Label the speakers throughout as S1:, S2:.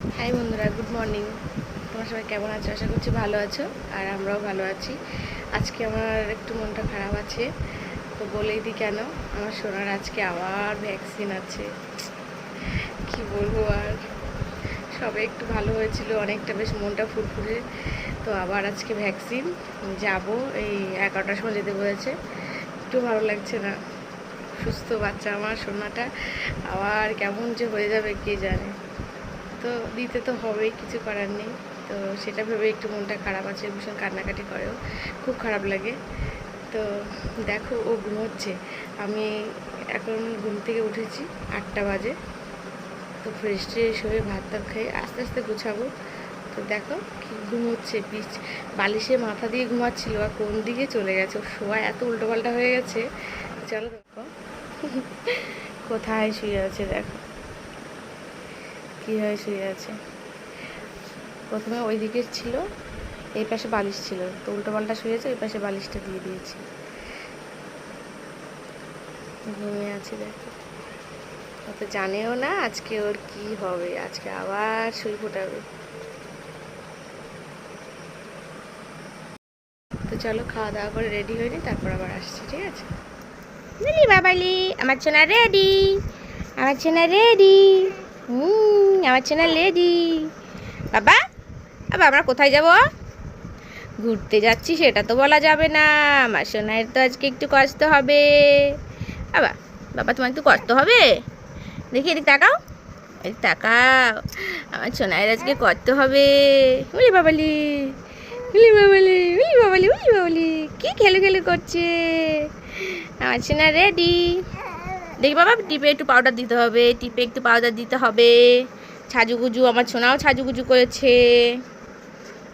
S1: High বন্ধুরা good morning তোমার সবাই কেমন আছো? আশা করছি ভালো আছো, আর আমরাও ভালো আছি। আজকে আমার একটু মনটা খারাপ আছে, তো বলেই দিই কেন, আমার সোনার আজকে আবার ভ্যাকসিন আছে। কি বলব আর? সবে একটু ভালো হয়েছিল, অনেকটা বেশ মনটা ফুরফুরে। তো আবার আজকে ভ্যাকসিন যাব, এই এগারোটার সময় যেতে বলেছে। একটু ভালো লাগছে না। সুস্থ বাচ্চা আমার সোনাটা, আবার কেমন যে হয়ে যাবে, কে জানে? তো দিতে তো হবেই, কিছু করার নেই। তো সেটা ভেবে একটু মনটা খারাপ আছে, ভীষণ কান্নাকাটি করেও। খুব খারাপ লাগে। তো দেখো, ও ঘুমোচ্ছে। আমি এখন ঘুম থেকে উঠেছি আটটা বাজে। তো ফ্রেশ ট্রেশ হয়ে ভাত টাত খেয়ে আস্তে আস্তে গুছাবো। তো দেখো কি ঘুমোচ্ছে বিচ বালিশে মাথা দিয়ে ঘুমাচ্ছিল আর কোন দিকে চলে গেছে? ওর শোয়া এত উল্টোপাল্টা হয়ে গেছে। চলো দেখো। কোথায় শুয়ে আছে দেখো। কীভাবে শুয়ে আছে। প্রথমে ওই দিকে ছিল, এই পাশে বালিশ ছিল। তো উল্টো পাল্টা শুয়েছে, এই পাশে বালিশটা দিয়ে দিয়েছি। ঘুমিয়ে আছে দেখো। তো জানেও না আজকে ওর কি হবে, আজকে আবার শুই ফোটাবে। তো চলো খাওয়া দাওয়া করে রেডি হয়ে নিই, তারপর আবার আসছি, ঠিক আছে? বাবালি, আমার ছোনা রেডি আমার ছোনা রেডি হুম। আমার ছোনা লেডি বাবা বাবা, আমরা কোথায় যাব? ঘুরতে যাচ্ছি, সেটা তো বলা যাবে না। আমার সোনার তো আজকে একটু কষ্ট হবে। বাবা বাবা, তোমার একটু কষ্ট হবে? দেখি, এদিক তাকাও। এদিক তাকাও। আমার সোনার আজকে কষ্ট হবে। উলি বাবালি উলি বাবালি উলি বাবালি উলি বাবালি, কি খেলে খেলে করছে? আমার সোনা রেডি দেখি বাবা, টিপে একটু পাউডার দিতে হবে, টিপে একটু পাউডার দিতে হবে। ছাজুগুজু, আমার ছোনাও ছাজুগুজু করেছে।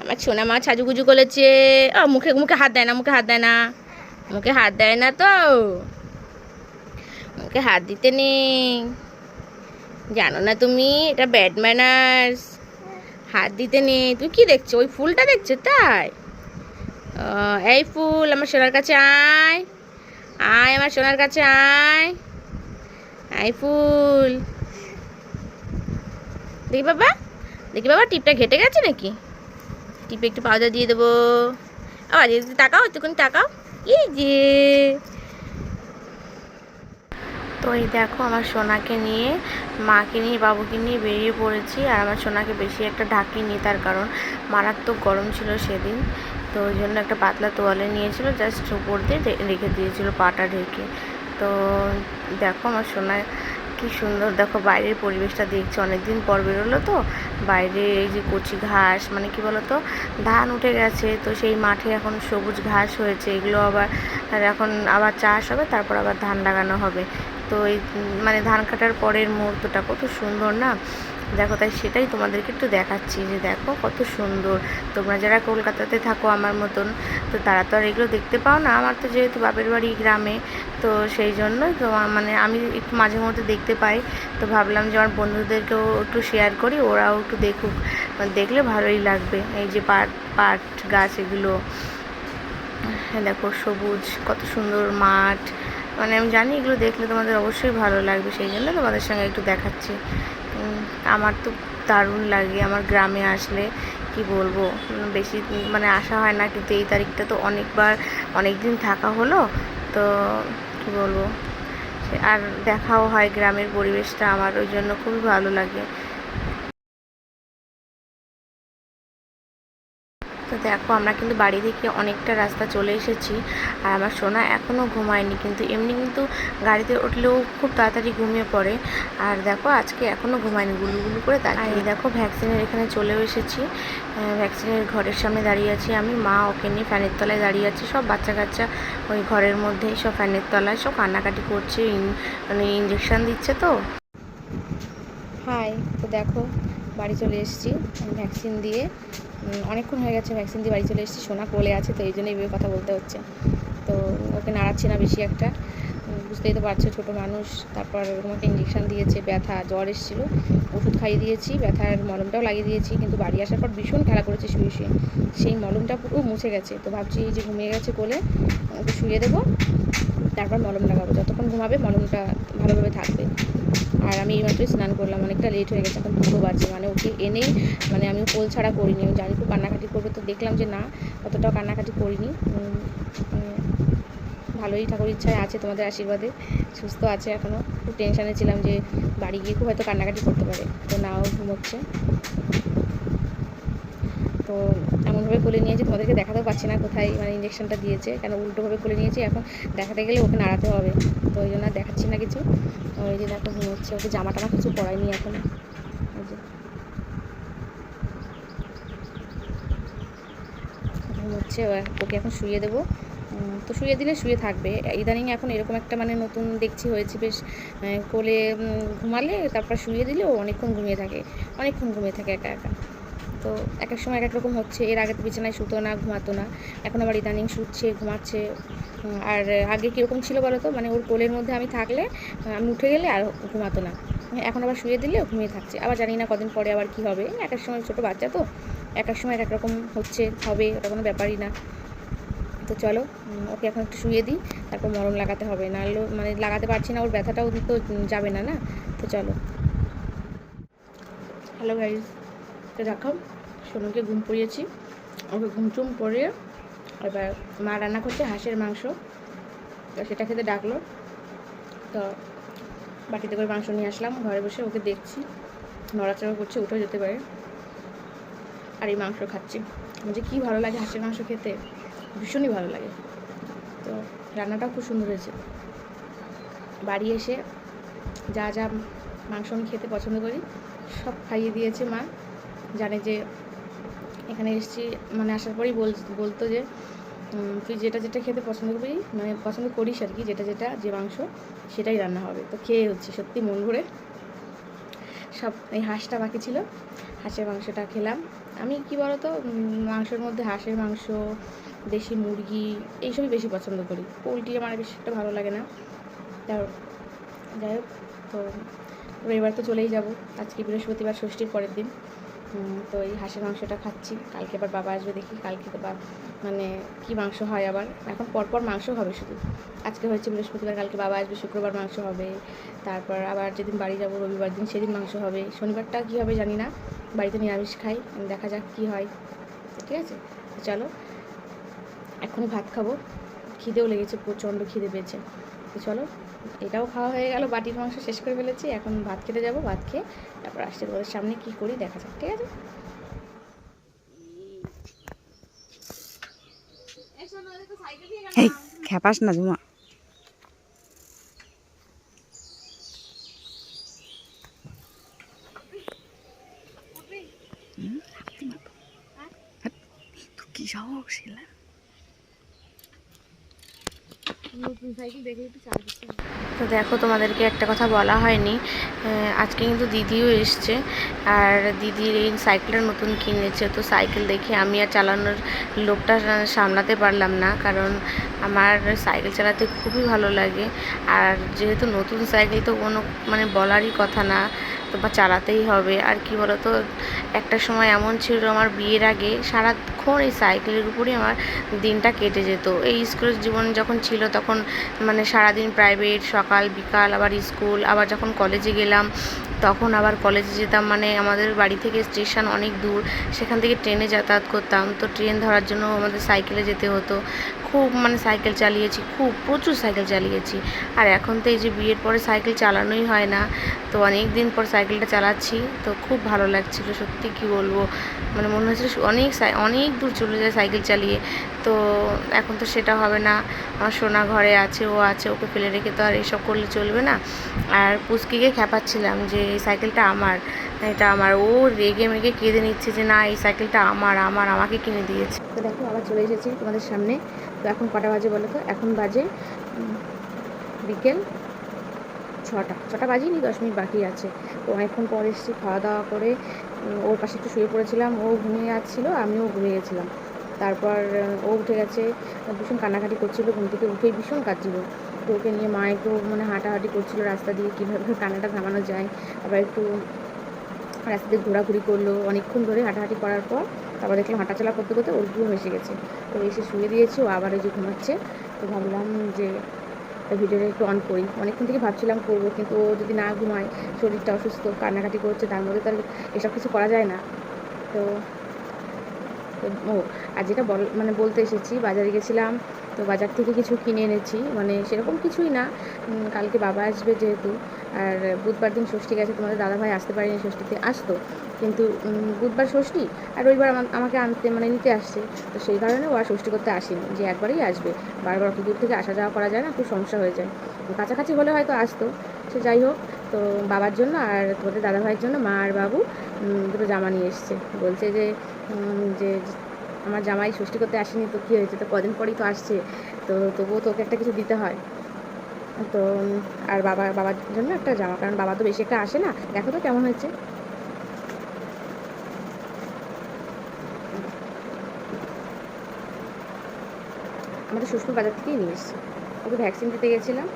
S1: আমার ছোনা মা ছাজুগুজু করেছে। ও, মুখে মুখে হাত দেয় না, মুখে হাত দেয় না। মুখে হাত দেয় না তো। মুখে হাত দিতে নেই। জানো না তুমি, এটা ব্যাড ম্যানার্স। হাত দিতে নেই। তুমি কি দেখছ? ওই ফুলটা দেখছ তাই? এই ফুল আমার সোনার কাছে আয়। আয় আমার সোনার কাছে আয়। আই ফুল। দেখি বাবা দেখি বাবা, টিপটা ঘেটে গেছে নাকি? টিপে একটু পাউডার দিয়ে দেবো। আবার এদিকে তাকাও একটুখানি তাকাও। এই যে। তো এই দেখো, আমার সোনাকে নিয়ে, মাকে নিয়ে, বাবুকে নিয়ে বেরিয়ে পড়েছি। আর আমার সোনাকে বেশি একটা ঢাকিনি তার কারণ মারাত্মক গরম ছিল সেদিন। তো ওই জন্য একটা পাতলা তোয়ালে নিয়েছিল, জাস্ট উপর দিয়ে রেখে দিয়েছিল পাটা ঢেকে। তো দেখো, আমার সোনা কি সুন্দর। দেখো বাইরের পরিবেশটা দেখছি, অনেকদিন পর বেরোলো তো। বাইরে এই যে কচি ঘাস মানে কি বলতো, ধান উঠে গেছে, তো সেই মাঠে এখন সবুজ ঘাস হয়েছে, এগুলো আবার এখন আবার চাষ হবে, তারপর আবার ধান লাগানো হবে। তো এই মানে ধান কাটার পরের মুহূর্তটা কত সুন্দর না? দেখো, তাই সেটাই তোমাদেরকে একটু দেখাচ্ছি যে দেখো কত সুন্দর। তোমরা যারা কলকাতাতে থাকো আমার মতন, তো তারা তো আর এগুলো দেখতে পাও না। আমার তো যেহেতু বাপের বাড়ি গ্রামে, তো সেই জন্য তো মানে আমি একটু মাঝে মধ্যে দেখতে পাই। তো ভাবলাম যে আমার বন্ধুদেরকেও একটু শেয়ার করি, ওরাও একটু দেখুক। দেখলে ভালোই লাগবে। এই যে পাট পাট গাছ এগুলো। হ্যাঁ দেখো সবুজ, কত সুন্দর মাঠ। মানে আমি জানি এগুলো দেখলে তোমাদের অবশ্যই ভালো লাগবে, সেই জন্য তোমাদের সঙ্গে একটু দেখাচ্ছি। আমার তো দারুণ লাগে আমার গ্রামে আসলে, কি বলব? বেশি মানে আসা হয় না, কিন্তু এই তারিখটা তো অনেকবার অনেক দিন থাকা হলো, তো কি বলব? আর দেখাও হয় গ্রামের পরিবেশটা আমার, ওই জন্য খুবই ভালো লাগে। দেখো আমরা কিন্তু বাড়ি থেকে অনেকটা রাস্তা চলে এসেছি আর আমার সোনা এখনও ঘুমায়নি কিন্তু এমনি কিন্তু গাড়িতে উঠলেও খুব তাড়াতাড়ি ঘুমিয়ে পড়ে। আর দেখো আজকে এখনও ঘুমায়নি গুলু গুলু করে তাকিয়ে দেখো ভ্যাকসিনের এখানে চলেও এসেছি। ভ্যাকসিনের ঘরের সামনে দাঁড়িয়ে আছি আমি মা ওকে নিয়ে ফ্যানের তলায় দাঁড়িয়ে আছি সব বাচ্চা কাচ্চা ওই ঘরের মধ্যেই সব ফ্যানের তলায় সব কান্নাকাটি করছে মানে ইঞ্জেকশন দিচ্ছে তো। হাই তো দেখো বাড়ি চলে এসেছি ভ্যাকসিন দিয়ে অনেকক্ষণ হয়ে গেছে ভ্যাকসিন দিয়ে বাড়ি চলে এসেছি, সোনা কোলে আছে, তো এই জন্য এইভাবে কথা বলতে হচ্ছে। তো ওকে নাড়াচ্ছি না বেশি একটা। বুঝতেই তো পারছ, ছোটো মানুষ, তারপর একটা ইঞ্জেকশান দিয়েছে, ব্যথা, জ্বর এসেছিল। ওষুধ খাইয়ে দিয়েছি, ব্যথার মলমটাও লাগিয়ে দিয়েছি, কিন্তু বাড়ি আসার পর ভীষণ খেলা করেছে শুয়ে শুয়ে। সেই মলমটা পুরো মুছে গেছে। তো ভাবছি এই যে ঘুমিয়ে গেছে কোলে, ওকে শুয়ে দেবো, তারপর মলম লাগাবো। যতক্ষণ ঘুমাবে মলমটা ভালোভাবে থাকবে। আর আমি এইমাত্রই স্নান করলাম, অনেকটা লেট হয়ে গেছে, এখন দুটো বাজে মানে ওকে এনেই মানে আমি কোল ছাড়া করিনি, আমি জানি খুব কান্নাকাটি করবে, তো দেখলাম যে না, অতটাও কান্নাকাটি করিনি। ভালোই ঠাকুর ইচ্ছায় আছে তোমাদের আশীর্বাদে, সুস্থ আছে এখনও খুব টেনশানে ছিলাম যে বাড়ি গিয়ে খুব হয়তো কান্নাকাটি করতে পারে, তো নাও ঘুমোচ্ছে। তো এমনভাবে কোলে নিয়েছি, তোমাদেরকে দেখাতেও পাচ্ছি না কোথায় মানে ইঞ্জেকশনটা দিয়েছে, কেন উল্টোভাবে কোলে নিয়েছি, এখন দেখাতে গেলে ওকে নাড়াতে হবে, তো ওই জন্য দেখাচ্ছি না কিছু। ওই যে দেখো ঘুমোচ্ছে, ওকে জামা টামা কিছু পরাইনি এখন। যে। ঘুমোচ্ছে ওকে এখন শুয়ে দেবো। তো শুয়ে দিলে শুয়ে থাকবে। ইদানিং এখন এরকম একটা মানে নতুন দেখছি, হয়েছে বেশ কোলে ঘুমালে তারপর শুয়ে দিলে ও অনেকক্ষণ ঘুমিয়ে থাকে। অনেকক্ষণ ঘুমিয়ে থাকে একা একা। তো এক এক সময় এক এক রকম হচ্ছে। এর আগে তো বিছানায় শুতো না, ঘুমাতো না। এখন আবার ইদানিং শুচ্ছে, ঘুমাচ্ছে। আর আগে কীরকম ছিল বলো তো? মানে ওর কোলের মধ্যে আমি থাকলে, আমি উঠে গেলে আর ঘুমাতো না। এখন আবার শুয়ে দিলে ঘুমিয়ে থাকছে। আবার জানি না কদিন পরে আবার কি হবে। এক সময় ছোটো বাচ্চা তো এক সময় এক রকম হচ্ছে, হবে, ওটা কোনো ব্যাপারই না। তো চলো ওকে এখন একটু শুয়ে দিই, তারপর মরম লাগাতে হবে। নাহলে মানে লাগাতে পারছি না, ওর ব্যথাটাও তো যাবে না না? তো চলো। হ্যালো গাইজ তো দেখো সোনুকে ঘুম পড়িয়েছি। ওকে ঘুম টুম পড়িয়ে এবার মা রান্না করছে হাঁসের মাংস। তো সেটা খেতে ডাকলো। তো বাটিতে করে মাংস নিয়ে আসলাম। ঘরে বসে ওকে দেখছি। নড়াচড়া করছে উঠে যেতে পারে। আর এই মাংস খাচ্ছি। যে কী ভালো লাগে হাঁসের মাংস খেতে? ভীষণই ভালো লাগে। তো রান্নাটাও খুব সুন্দর হয়েছে। বাড়ি এসে যা যা মাংস আমি খেতে পছন্দ করি, সব খাইয়ে দিয়েছে মা। জানে যে এখানে এসেছি মানে আসার পরেই বল, বলতো যে তুই যেটা যেটা খেতে পছন্দ করবি মানে পছন্দ করিস আর কি, যেটা যেটা, যে মাংস, সেটাই রান্না হবে। তো খেয়ে হচ্ছে সত্যি মন ভরে। সব, এই হাঁসটা বাকি ছিল, হাঁসের মাংসটা খেলাম। আমি কি বলতো মাংসের মধ্যে হাঁসের মাংস, দেশি মুরগি, এইসবই বেশি পছন্দ করি। পোলট্রি আমার বেশি একটা ভালো লাগে না। তার যাই হোক, তো রবিবার তো চলেই যাব। আজকে বৃহস্পতিবার, ষষ্ঠীর পরের দিন। তো এই হাঁসের মাংসটা খাচ্ছি। কালকে আবার বাবা আসবে দেখি, কালকে তো মানে কি মাংস হয় আবার। এখন পরপর মাংস হবে শুধু। আজকে হয়েছে বৃহস্পতিবার, কালকে বাবা আসবে, শুক্রবার মাংস হবে। তারপর আবার যেদিন বাড়ি যাব, রবিবার দিন সেদিন মাংস হবে। শনিবারটা কী হবে জানি না। বাড়িতে নিরামিষ খাই দেখা যাক কী হয়। ঠিক আছে? চলো এখনই ভাত খাব। খিদেও লেগেছে, প্রচণ্ড খিদে পেয়েছে। চলো এটাও খাওয়া হয়ে গেল, বাটির মাংস শেষ করে ফেলেছি, এখন ভাত খেতে যাব, ভাত খেয়ে তারপর আসছে তোমাদের সামনে, কী করি দেখা যাক, ঠিক আছে?
S2: এই, খেপাস না জমা কি শিলা
S1: তো দেখো, তোমাদেরকে একটা কথা বলা হয়নি। আজকে কিন্তু দিদিও এসছে, আর দিদির এই সাইকেলটা নতুন কিনেছে। তো সাইকেল দেখে আমি আর চালানোর লোকটা সামলাতে পারলাম না, কারণ আমার সাইকেল চালাতে খুবই ভালো লাগে। আর যেহেতু নতুন সাইকেল, তো কোনো মানে বলারই কথা না। তো বা চালাতেই হবে। আর কি বলতো, একটা সময় এমন ছিল আমার বিয়ের আগে, সারাক্ষণ এই সাইকেলের উপরেই আমার দিনটা কেটে যেত। এই স্কুলের জীবন যখন ছিল তখন মানে সারাদিন প্রাইভেট সকাল, বিকাল, আবার স্কুল আবার যখন কলেজে গেলাম, তখন আবার কলেজে যেতাম। মানে আমাদের বাড়ি থেকে স্টেশন অনেক দূর, সেখান থেকে ট্রেনে যাতায়াত করতাম। তো ট্রেন ধরার জন্য আমাদের সাইকেলে যেতে হতো। খুব মানে সাইকেল চালিয়েছি, খুব প্রচুর সাইকেল চালিয়েছি। আর এখন তো এই যে বিয়ের পরে সাইকেল চালানোই হয় না, তো অনেক দিন পর সাইকেলটা চালাচ্ছি, তো খুব ভালো লাগছিল, সত্যি কি বলব? মানে মনে হচ্ছিল অনেক অনেক দূর চলে যায় সাইকেল চালিয়ে, তো এখন তো সেটা হবে না। আমার সোনা ঘরে আছে, ও আছে, ওকে ফেলে রেখে তো আর এসব করলে চলবে না। আর পুচকিকে খেপাচ্ছিলাম যে সাইকেলটা আমার এটা আমার, ও রেগে মেগে কেঁদে নিচ্ছে যে না, এই সাইকেলটা আমার আমার, আমাকে কিনে দিয়েছে। তো দেখো, আবার চলে এসেছি তোমাদের সামনে। তো এখন কটা বাজে বলো তো? এখন বাজে বিকেল ছটা। ছটা বাজেনি, দশ মিনিট বাকি আছে। তো অনেকক্ষণ পর এসেছি খাওয়া দাওয়া করে ওর পাশে একটু শুয়ে পড়েছিলাম। ও ঘুমিয়ে যাচ্ছিল, আমিও ঘুমিয়ে গেছিলাম তারপর ও উঠে গেছে, ভীষণ কান্নাকাটি করছিল, ঘুম থেকে উঠেই ভীষণ কাঁদছিল। তো ওকে নিয়ে মা একটু মানে হাঁটাহাঁটি করছিল রাস্তা দিয়ে, কীভাবে কান্নাটা থামানো যায়। আবার একটু রাস্তা দিয়ে ঘোরাঘুরি করল, অনেকক্ষণ ধরে হাঁটাহাঁটি করার পর তারপর দেখলাম হাঁটাচলা করতে করতে ওর ঘুম এসে গেছে। তো এসে শুয়ে দিয়েছে, ও আবার যে ঘুমাচ্ছে। তো ভাবলাম যে ভিডিওটা একটু অন করি। অনেকক্ষণ থেকে ভাবছিলাম করব, কিন্তু ও যদি না ঘুমায়, শরীরটা অসুস্থ, কান্নাকাটি করছে, তার মধ্যে তার এসব কিছু করা যায় না। তো ও, আর যেটা বল মানে বলতে এসেছি, বাজারে গেছিলাম, তো বাজার থেকে কিছু কিনে এনেছি মানে সেরকম কিছুই না কালকে বাবা আসবে যেহেতু, আর বুধবার দিন ষষ্ঠী গেছে, তোমাদের দাদাভাই আসতে পারেনি ষষ্ঠীতে, আসতো, কিন্তু বুধবার ষষ্ঠী, আর রবিবার আমা- আমাকে আনতে মানে নিতে আসছে, তো সেই কারণে ওরা ষষ্ঠী করতে আসেনি, যে একবারেই আসবে, বারবার অত দূর থেকে আসা যাওয়া করা যায় না খুব সমস্যা হয়ে যায় কাছাকাছি হলে হয়তো আসতো সে যাই হোক, তো বাবার জন্য আর তোমাদের দাদাভাইয়ের জন্য মা আর বাবু দুটো জামা নিয়ে এসছে। বলছে যে যে, আমার জামাই ষষ্ঠী করতে আসেনি, তো কী হয়েছে? তো কদিন পরেই তো আসছে। তো তবুও তোকে একটা কিছু দিতে হয়। তো আর বাবা, বাবার জন্য একটা জামা, কারণ বাবা তো বেশি একটা আসে না। দেখো তো কেমন হয়েছে। আমাদের শ্বশুর বাজার থেকেই নিয়ে এসছে। ওকে ভ্যাকসিন দিতে গেছিলাম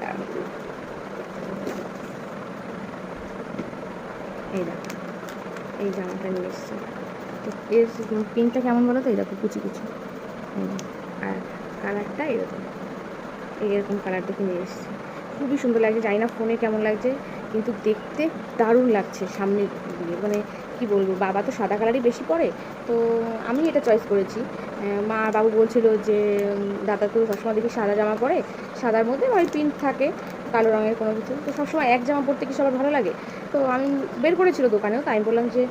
S1: তার মধ্যে। এই দেখো এই জামাটা নিয়ে এসছে। তো এর পিনটা কেমন বলো তো? এরকম কুচি কুচি। আর কালারটা এরকম। এরকম কালার দেখে নিয়ে এসেছি। খুবই সুন্দর লাগছে, জানি না ফোনে কেমন লাগছে, কিন্তু দেখতে দারুণ লাগছে সামনে দিয়ে। মানে কি বলব, বাবা তো সাদা কালারই বেশি পরে, তো আমি এটা চয়েস করেছি। মা, বাবু বলছিল যে দাদা তো সবসময় দেখি সাদা জামা পরে, সাদার মধ্যে ওই প্রিন্ট থাকে। কালো রঙের কোনো কিছু। তো সবসময় এক জামা পরতে কি সবার ভালো লাগে? তো আমি বের করেছিল দোকানেও, তাই আমি বললাম যে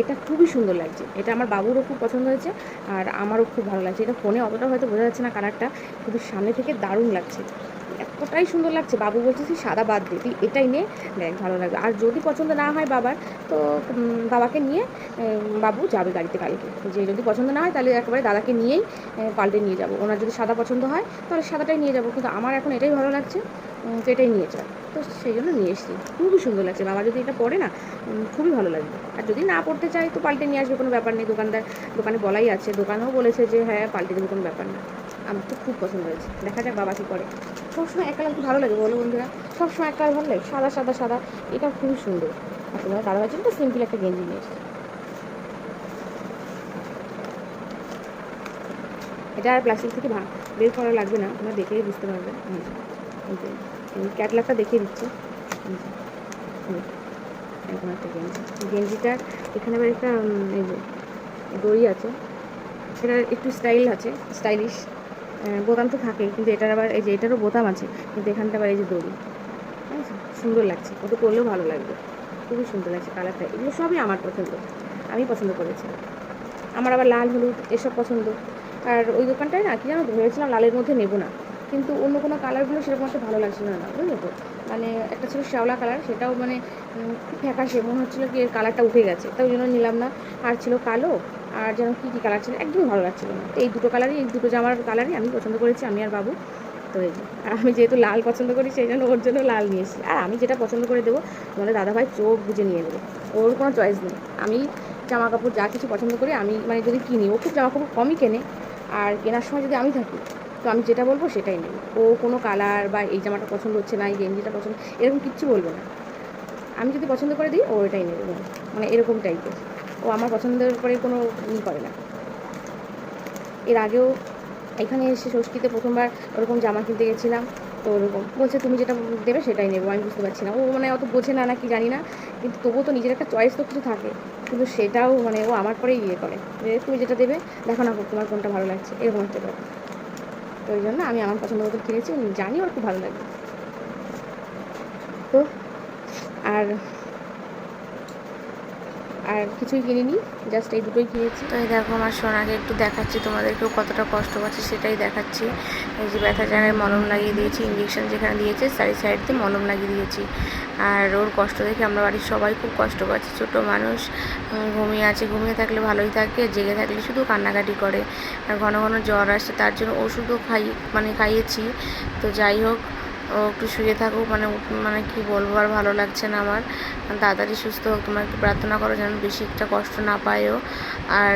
S1: এটা খুবই সুন্দর লাগছে। এটা আমার বাবুরও খুব পছন্দ হয়েছে আর আমারও খুব ভালো লাগছে। এটা ফোনে অতটা হয়তো বোঝা যাচ্ছে না কালারটা, কিন্তু সামনে থেকে দারুণ লাগছে। এতটাই সুন্দর লাগছে। বাবু বলছে, তুই সাদা বাদ দে, তুই এটাই নে, দেখ ভালো লাগবে। আর যদি পছন্দ না হয় বাবার, তো বাবাকে নিয়ে বাবু যাবে গাড়িতে কালকে। যে যদি পছন্দ না হয়, তাহলে একেবারে দাদাকে নিয়েই পাল্টে নিয়ে যাব। ওনার যদি সাদা পছন্দ হয়, তাহলে সাদাটাই নিয়ে যাব। কিন্তু আমার এখন এটাই ভালো লাগছে। তো এটাই নিয়ে যাও তো সেই জন্য নিয়ে এসেছি। খুবই সুন্দর লাগছে। বাবা যদি এটা পরে না খুবই ভালো লাগবে। আর যদি না পড়তে চাই তো পাল্টে নিয়ে আসবে, কোনো ব্যাপার নেই। দোকানদার, দোকানে বলাই আছে। দোকানেও বলেছে যে হ্যাঁ পাল্টে দেবে, কোনো ব্যাপার না। আমার তো খুব পছন্দ হয়েছে। দেখা যাক বাবা কী করে। সবসময় এক কালার খুব ভালো লাগে বলো বন্ধুরা? সবসময় এক কালার ভালো লাগে। সাদা সাদা সাদা। এটা খুবই সুন্দর। আর তোমার দাদা ভাইয়ের জন্য সিম্পল একটা গেঞ্জি নিয়ে এসেছি। এটা আর প্লাস্টিক থেকে বের করা লাগবে না। তোমরা দেখেই বুঝতে পারবে। এই ক্যাটলগটা দেখিয়ে দিচ্ছি। এরকম একটা গেঞ্জি গেঞ্জিটার এখানে আবার একটা এই যে, দড়ি আছে। এটা একটু স্টাইল আছে স্টাইলিশ বোতাম তো থাকেই কিন্তু এটার আবার, এই যে, এটারও বোতাম আছে, কিন্তু এখানটা আবার এই যে দড়ি। সুন্দর লাগছে। ওটা করলেও ভালো লাগবে। খুবই সুন্দর লাগছে কালারটা। এগুলো সবই আমার পছন্দ। আমি পছন্দ করেছি। আমার আবার লাল, হলুদ, এসব পছন্দ। আর ওই দোকানটায় না, কি জানো ভেবেছিলাম লালের মধ্যে নেব না। কিন্তু অন্য কোনো কালারগুলো সেরকম একটা ভালো লাগছিল না, বুঝলো তো? মানে একটা ছিল শ্যাওলা কালার সেটাও মানে ফ্যাকাশে, মনে হচ্ছিল কি এর কালারটা উঠে গেছে। তাই জন্য নিলাম না। আর ছিল কালো, আর যেন কী কী কালার ছিল, একদমই ভালো লাগছিল না। এই দুটো কালারই এই দুটো জামার কালারই আমি পছন্দ করেছি, আমি আর বাবু। তো এই আর আমি যেহেতু লাল পছন্দ করি, সেই জন্য ওর জন্য লাল নিয়েছি আর আমি যেটা পছন্দ করে দেবো, তোমাদের দাদাভাই চোখ বুঝে নিয়ে দেবে ওর কোনো চয়েস নেই। আমি জামা কাপড় যা কিছু পছন্দ করি, আমি মানে যদি কিনি, ও খুব জামা কাপড় কমই কেনে। আর কেনার সময় যদি আমি থাকি তো আমি যেটা বলব সেটাই নেব। ও কোনো কালার বা এই জামাটা পছন্দ হচ্ছে না, এই গেঞ্জিটা পছন্দ, এরকম কিচ্ছু বলবে না। আমি যদি পছন্দ করে দিই, ও এটাই নেবে মানে এরকম টাইপের। ও আমার পছন্দের উপরে কোনো ই করে না। এর আগেও এখানে এসে ষষ্ঠীতে প্রথমবার ওরকম জামা কিনতে গেছিলাম, তো ওরকম। বলছে, তুমি যেটা দেবে সেটাই নেব। আমি বুঝতে পারছি না। ও মানে অত বোঝে না নাকি জানি না। কিন্তু তবুও তো নিজের একটা চয়েস তো কিছু থাকে। কিন্তু সেটাও মানে ও আমার পরেই ইয়ে করে। তুমি যেটা দেবে দেখো না তোমার কোনটা ভালো লাগছে। এরকম একটা ব্যাপার। ওই জন্য আমি আমার পছন্দ মতো কিনেছি জানি ওর খুব ভালো লাগে তো আর আর কিছুই কিনিনি জাস্ট এই দুটোই কিনেছি। তো এই দেখো আমার সোনাকে একটু দেখাচ্ছি, তোমাদেরকেও কতটা কষ্ট পাচ্ছে সেটাই দেখাচ্ছি। এই যে ব্যথা জায়গায় মলম লাগিয়ে দিয়েছি ইঞ্জেকশন যেখানে দিয়েছে সাইড সাইড দিয়ে মলম লাগিয়ে দিয়েছি। আর ওর কষ্ট দেখে আমরা বাড়ির সবাই খুব কষ্ট পাচ্ছি। ছোট মানুষ ঘুমিয়ে আছে, ঘুমিয়ে থাকলে ভালোই থাকে, জেগে থাকলে শুধু কান্নাকাটি করে। আর ঘন ঘন জ্বর আসছে তার জন্য ওষুধও খাই মানে খাইয়েছি। তো যাই হোক ও একটু শুয়ে থাকুক মানে মানে কি বলব, আর ভালো লাগছে না আমার। তাড়াতাড়ি সুস্থ হোক, তোমার একটু প্রার্থনা করো যেন বেশি একটা কষ্ট না পায়ও। আর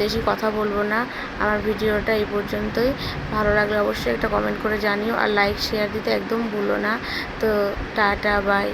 S1: বেশি কথা বলব না, আমার ভিডিওটা এই পর্যন্তই। ভালো লাগলে অবশ্যই একটা কমেন্ট করে জানিও, আর লাইক শেয়ার দিতে একদম ভুলো না। তো টাটা বাই